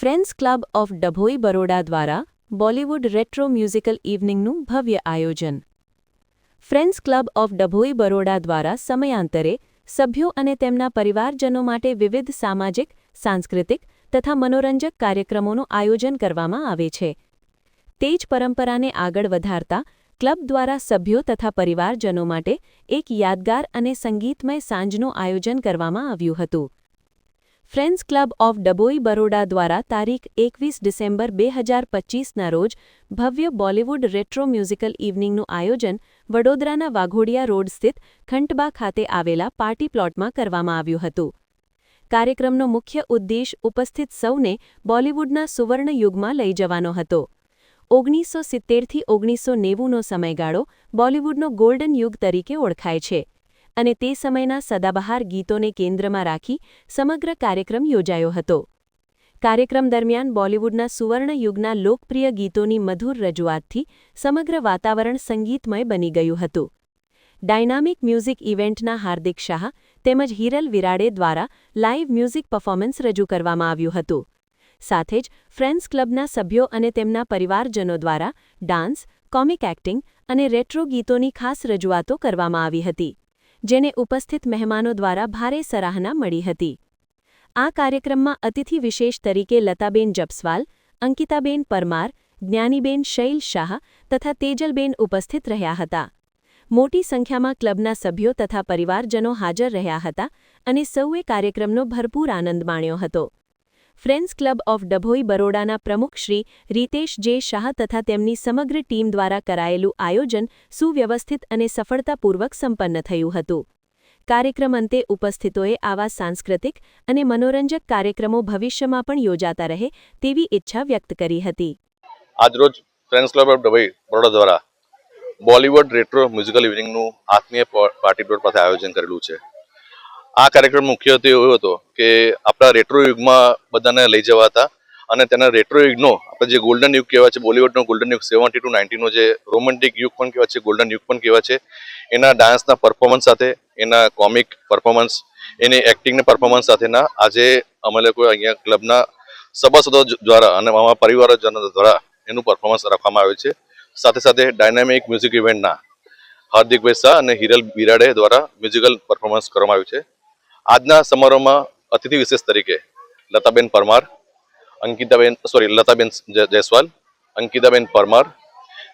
Friends club of Dabhoi Baroda દ્વારા Bollywood retro musical ઇવનિંગનું ભવ્ય આયોજન. Friends club of Dabhoi Baroda દ્વારા સમયાંતરે સભ્યો અને તેમના પરિવારજનો માટે વિવિધ સામાજિક, સાંસ્કૃતિક તથા મનોરંજક કાર્યક્રમોનું આયોજન કરવામાં આવે છે. તે જ પરંપરાને આગળ વધારતા ક્લબ દ્વારા સભ્યો તથા પરિવારજનો માટે એક યાદગાર અને સંગીતમય સાંજનું આયોજન કરવામાં આવ્યું હતું. Friends club of Dabhoi Baroda દ્વારા તારીખ એકવીસ ડિસેમ્બર બે હજાર પચીસના રોજ ભવ્ય બોલિવૂડ રેટ્રો મ્યુઝિકલ ઇવનિંગનું આયોજન વડોદરાના વાઘોડિયા રોડ સ્થિત ખંટબા ખાતે આવેલા પાર્ટી પ્લોટમાં કરવામાં આવ્યું હતું. કાર્યક્રમનો મુખ્ય ઉદ્દેશ ઉપસ્થિત સૌને બોલિવૂડના સુવર્ણ યુગમાં લઈ જવાનો હતો. ઓગણીસો સિત્તેરથી ઓગણીસો નેવુંનો સમયગાળો બોલિવૂડનો ગોલ્ડન યુગ તરીકે ઓળખાય છે. અને તે સમયના સદાબહાર ગીતોને કેન્દ્રમાં રાખી સમગ્ર કાર્યક્રમ યોજાયો હતો. કાર્યક્રમ દરમિયાન બોલિવૂડના સુવર્ણ યુગના લોકપ્રિય ગીતોની મધુર રજૂઆતથી સમગ્ર વાતાવરણ સંગીતમય બની ગયું હતું. ડાયનામિક મ્યુઝિક ઇવેન્ટના હાર્દિક શાહ તેમજ હિરલ વિરાડે દ્વારા લાઇવ મ્યુઝિક પર્ફોમન્સ રજૂ કરવામાં આવ્યું હતું. સાથે જ ફ્રેન્ડ્સ ક્લબના સભ્યો અને તેમના પરિવારજનો દ્વારા ડાન્સ, કોમિક એક્ટિંગ અને રેટ્રો ગીતોની ખાસ રજૂઆતો કરવામાં આવી હતી. જેને ઉપસ્થિત મહેમાનો દ્વારા ભારે સરાહના મળી હતી. આ કાર્યક્રમમાં અતિથિ વિશેષ તરીકે લતાબેન જપસવાલ, અંકિતાબેન પરમાર, જ્ઞાનીબેન શૈલ શાહ તથા તેજલબેન ઉપસ્થિત રહ્યા હતા. મોટી સંખ્યામાં ક્લબના સભ્યો તથા પરિવારજનો હાજર રહ્યા હતા અને સૌએ કાર્યક્રમનો ભરપૂર આનંદ માણ્યો હતો. ફ્રેન્ડ્સ ક્લબ ઓફ ડભોઈ બરોડાના પ્રમુખ શ્રી રીતેશ જે શાહ તથા તેમની સમગ્ર ટીમ દ્વારા કરાયેલું આયોજન સુવ્યવસ્થિત અને સફળતાપૂર્વક સંપન્ન થયું હતું. કાર્યક્રમ અંતે ઉપસ્થિતોએ આવા સાંસ્કૃતિક અને મનોરંજક કાર્યક્રમો ભવિષ્યમાં પણ યોજાતા રહે તેવી ઈચ્છા વ્યક્ત કરી હતી. આજરોજ friends club of Dabhoi Baroda દ્વારા બોલિવૂડ રેટ્રો મ્યુઝિકલ ઇવનિંગનું આત્મીય પાર્ટી પાસે આયોજન કરેલું છે. આ કાર્યક્રમ મુખ્યત્વે એવો હતો કે આપણા રેટ્રો યુગમાં બધાને લઈ જવાતા અને તેના રેટ્રો યુગનો આપણે જે ગોલ્ડન યુગ કહેવાય છે, બોલિવૂડનો ગોલ્ડન યુગ સેવન્ટી ટુ નાઇન્ટીનો જે રોમેન્ટિક યુગ પણ કહેવાય છે ગોલ્ડન યુગ પણ કહેવાય છે, એના ડાન્સના પરફોર્મન્સ સાથે, એના કોમિક પરફોર્મન્સ એની એક્ટિંગના પરફોર્મન્સ સાથેના આજે અમે લોકો અહીંયા ક્લબના સભાસદો દ્વારા અને અમારા પરિવારજનો દ્વારા એનું પરફોર્મન્સ રાખવામાં આવ્યું છે. સાથે સાથે ડાયનામિક મ્યુઝિક ઇવેન્ટના હાર્દિકભાઈ શાહ અને હિરલ બિરાડે દ્વારા મ્યુઝિકલ પરફોર્મન્સ કરવામાં આવ્યું છે. આજના સમારોહમાં અતિથિ વિશેષ તરીકે લતાબેન પરમાર, અંકિતાબેન સોરી લતાબેન જય- જયસ્વાલ, અંકિતાબેન પરમાર,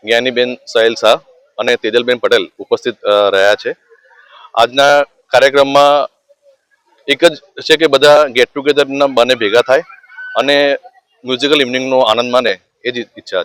જ્ઞાનીબેન સહેલ શાહ અને તેજલબેન પટેલ ઉપસ્થિત રહ્યા છે. આજના કાર્યક્રમમાં એક જ છે કે બધા ગેટ ટુગેધરના બને ભેગા થાય અને મ્યુઝિકલ ઇવનિંગનો આનંદ માને એ જ ઈચ્છા હતી.